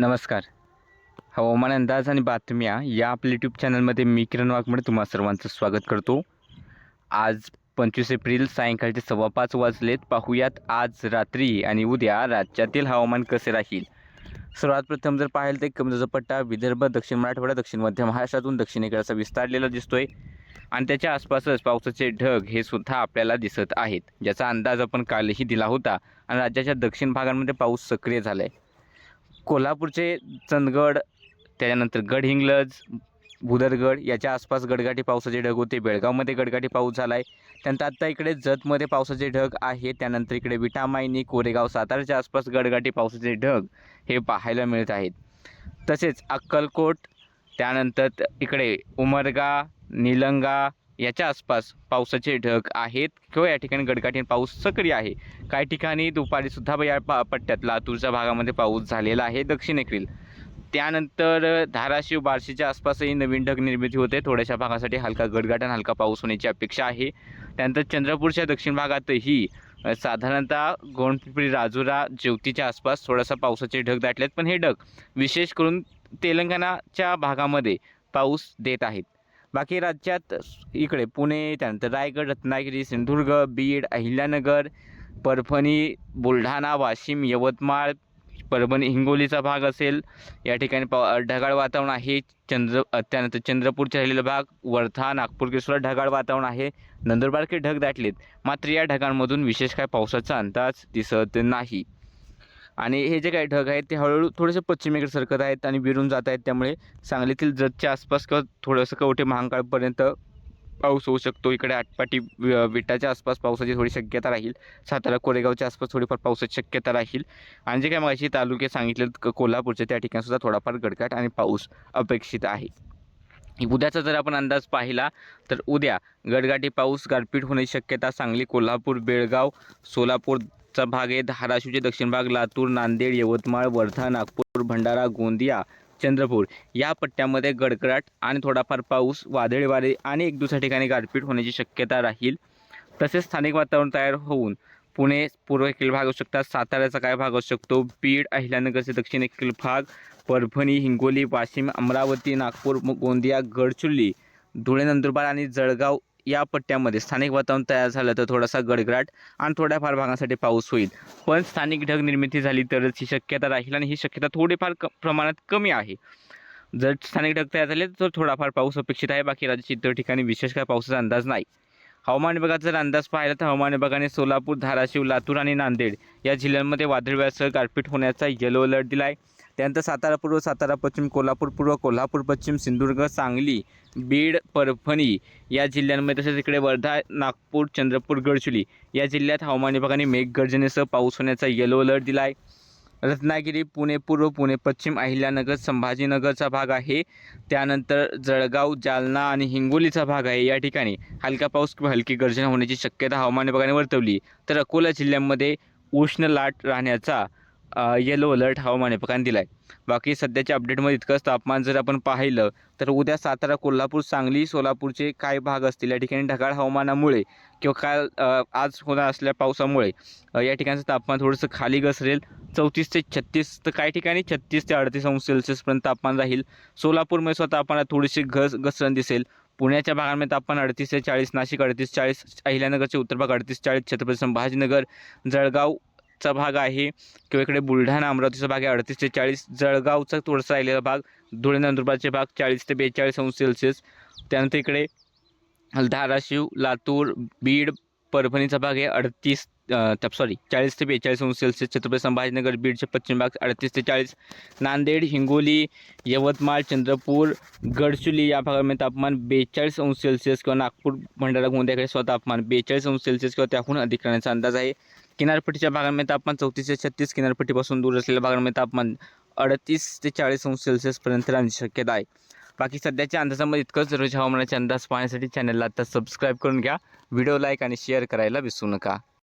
नमस्कार. हवामान अंदाज आणि बातम्या या आपल्या यूट्यूब चॅनलमध्ये मी किरण वाघमडे तुम्हा सर्वांचं स्वागत करतो. आज पंचवीस एप्रिल सायंकाळचे सव्वा पाच वाजलेत. पाहूयात आज रात्री आणि उद्या राज्यातील हवामान कसे राहील? सर्वात प्रथम जर पाहिलं तर कमी पट्टा विदर्भ दक्षिण मराठवाडा दक्षिण मध्य महाराष्ट्रातून दक्षिणेकडे असा विस्तारलेला दिसतोय. आणि त्याच्या आसपासच पावसाचे ढग हे सुद्धा आपल्याला दिसत आहेत ज्याचा अंदाज आपण कालही दिला होता. आणि राज्याच्या दक्षिण भागांमध्ये पाऊस सक्रिय झाला आहे कोल्हापूरचे चंदगड त्याच्यानंतर गडहिंग्लज भुदरगड याच्या आसपास गडगाठी पावसाचे ढग होते. बेळगावमध्ये गडगाठी पाऊस झाला आहे त्यानंतर आत्ता इकडे जतमध्ये पावसाचे ढग आहे त्यानंतर इकडे विटामायनी कोरेगाव साताराच्या आसपास गडगाठी पावसाचे ढग हे पाहायला मिळत आहेत. तसेच अक्कलकोट त्यानंतर त- इकडे उमरगा निलंगा याच्या आसपास पावसाचे ढग आहेत किंवा या ठिकाणी गडगाठी पाऊस सक्रिय आहे. काही ठिकाणी दुपारीसुद्धा या पा पट्ट्यात लातूरच्या भागामध्ये पाऊस झालेला आहे दक्षिणेकडील त्यानंतर धाराशिव बार्शीच्या आसपासही नवीन ढग निर्मिती होते. थोड्याशा भागासाठी हलका गडगाट आणि हलका पाऊस होण्याची अपेक्षा आहे. त्यानंतर चंद्रपूरच्या दक्षिण भागातही साधारणतः गोंडपिंपरी राजुरा ज्योतीच्या आसपास थोडासा पावसाचे ढग दाटलेत. पण हे ढग विशेष करून तेलंगणाच्या भागामध्ये पाऊस देत आहेत. बाकी राज्यात इकडे पुणे त्यानंतर रायगड रत्नागिरी सिंधुदुर्ग बीड अहिल्यानगर परभणी बुलढाणा वाशिम यवतमाळ परभणी हिंगोलीचा भाग असेल. या ठिकाणी पा ढगाळ वातावरण आहे. चंद्र त्यानंतर चंद्रपूरचा राहिलेला भाग वर्धा नागपूर सुद्धा ढगाळ वातावरण आहे. नंदुरबारचे ढग दाटलेत. मात्र या ढगांमधून विशेष काय पावसाचा अंदाज दिसत नाही. आणि हे जे काही ढग आहेत ते हळूहळू थोडेसे पश्चिमेकडे सरकत आहेत आणि विरून जात आहेत. त्यामुळे सांगलीतील जतच्या आसपास किंवा थोडंसं कवठे महांकाळपर्यंत पाऊस होऊ शकतो. इकडे आटपाटी विटाच्या आसपास पावसाची थोडी शक्यता राहील. सातारा कोरेगावच्या आसपास थोडीफार पावसाची शक्यता राहील. आणि जे काही मागाशी तालुके सांगितले क- कोल्हापूरचे त्या ठिकाणीसुद्धा थोडाफार गडकाट आणि पाऊस अपेक्षित आहे. उद्याचा जर आपण अंदाज पाहिला तर उद्या गडगाठी पाऊस गारपीट होण्याची शक्यता सांगली कोल्हापूर बेळगाव सोलापूर चा भाग आहे धाराशिवचे दक्षिण भाग लातूर नांदेड यवतमाळ वर्धा नागपूर भंडारा गोंदिया चंद्रपूर. या पट्ट्यामध्ये गडगडाट आणि थोडाफार पाऊस वादळी वारे आणि एक दुसऱ्या ठिकाणी गारपीट होण्याची शक्यता राहील. तसेच स्थानिक वातावरण तयार होऊन पुणे पूर्वेकडील भाग असू शकतात साताऱ्याचा काय भाग असू शकतो बीड अहिल्यानगरचे दक्षिणेकडील भाग परभणी हिंगोली वाशिम अमरावती नागपूर गोंदिया गडचुल्ली धुळे नंदुरबार आणि जळगाव या पट्ट्यामध्ये स्थानिक वातावरण तयार झालं तर थोडासा गडगडाट आणि थोड्याफार भागासाठी पाऊस होईल. पण स्थानिक ढग निर्मिती झाली तरच ही शक्यता राहील आणि ही शक्यता थोडीफार क प्रमाणात कमी आहे. जर स्थानिक ढग तयार झाले तर थोडाफार पाऊस अपेक्षित आहे बाकी राज्याच्या इतर ठिकाणी विशेष काय पावसाचा अंदाज नाही. हवामान विभागाचा जर अंदाज पाहिला तर हवामान विभागाने सोलापूर धाराशिव लातूर आणि नांदेड या जिल्ह्यांमध्ये वादळव्यासह गारपीट होण्याचा येलो अलर्ट दिला आहे त्यानंतर सातारा पूर्व सातारा पश्चिम कोल्हापूर पूर्व कोल्हापूर पश्चिम सिंधुदुर्ग सांगली बीड परभणी या जिल्ह्यांमध्ये तसेच इकडे वर्धा नागपूर चंद्रपूर गडचिरोली या जिल्ह्यात हवामान विभागाने मेघगर्जनेसह पाऊस होण्याचा येलो अलर्ट दिला आहे रत्नागिरी पुणे पूर्व पुणे पश्चिम अहिल्यानगर संभाजीनगरचा भाग आहे. त्यानंतर जळगाव जालना आणि हिंगोलीचा भाग आहे. या ठिकाणी हलका पाऊस किंवा हलकी गर्जना होण्याची शक्यता हवामान विभागाने वर्तवली. तर अकोला जिल्ह्यामध्ये उष्ण लाट राहण्याचा येलो अलर्ट हवामान विभागाने दिला आहे बाकी सध्याच्या अपडेटमध्ये इतकंच तापमान जर आपण पाहिलं तर उद्या सातारा कोल्हापूर सांगली सोलापूरचे काय भाग असतील. या ठिकाणी ढगाळ हवामानामुळे किंवा काल आज होणार असल्या पावसामुळे या ठिकाणचं तापमान थोडंसं खाली घसरेल. चौतीस ते छत्तीस तर काही ठिकाणी छत्तीस ते अडतीस अंश सेल्सिअसपर्यंत तापमान राहील. सोलापूरमध्ये स्वतः तापमानात थोडीशी घस घसरण दिसेल. पुण्याच्या भागांमध्ये तापमान अडतीस ते चाळीस नाशिक अडतीस चाळीस अहिल्यानगरचे उत्तर भाग अडतीस चाळीस छत्रपती संभाजीनगर चा भाग आहे किंवा इकडे बुलढाणा अमरावतीचा भाग आहे अडतीस ते चाळीस जळगावचा थोडासा राहिलेला भाग धुळे नंदुरबारचे भाग चाळीस ते बेचाळीस अंश सेल्सिअस. त्यानंतर इकडे धाराशिव लातूर बीड परभणीचा भाग आहे अडतीस सॉरी चाळीस ते बेचाळीस अंश सेल्सिअस छत्रपती संभाजीनगर बीडचे पश्चिम भाग अडतीस ते चाळीस नांदेड हिंगोली यवतमाळ चंद्रपूर गडचुली या भागामध्ये तापमान बेचाळीस अंश सेल्सिअस किंवा नागपूर भंडारा गोंदियाकडे स्वतः तापमान बेचाळीस अंश सेल्सिअस किंवा त्याहून अधिक राहण्याचा अंदाज आहे. किनारपट्टीच्या भागांमध्ये तापमान चौतीस ते छत्तीस किनारपट्टीपासून दूर असलेल्या भागांमध्ये तापमान अडतीस ते चाळीस अंश सेल्सिअसपर्यंत राहण्याची शक्यता आहे. बाकी सध्याच्या अंदाजामध्ये इतकंच. रोज हवामानाचे अंदाज पाहण्यासाठी चॅनलला आता सबस्क्राईब करून घ्या. व्हिडिओ लाईक आणि शेअर करायला विसरू नका.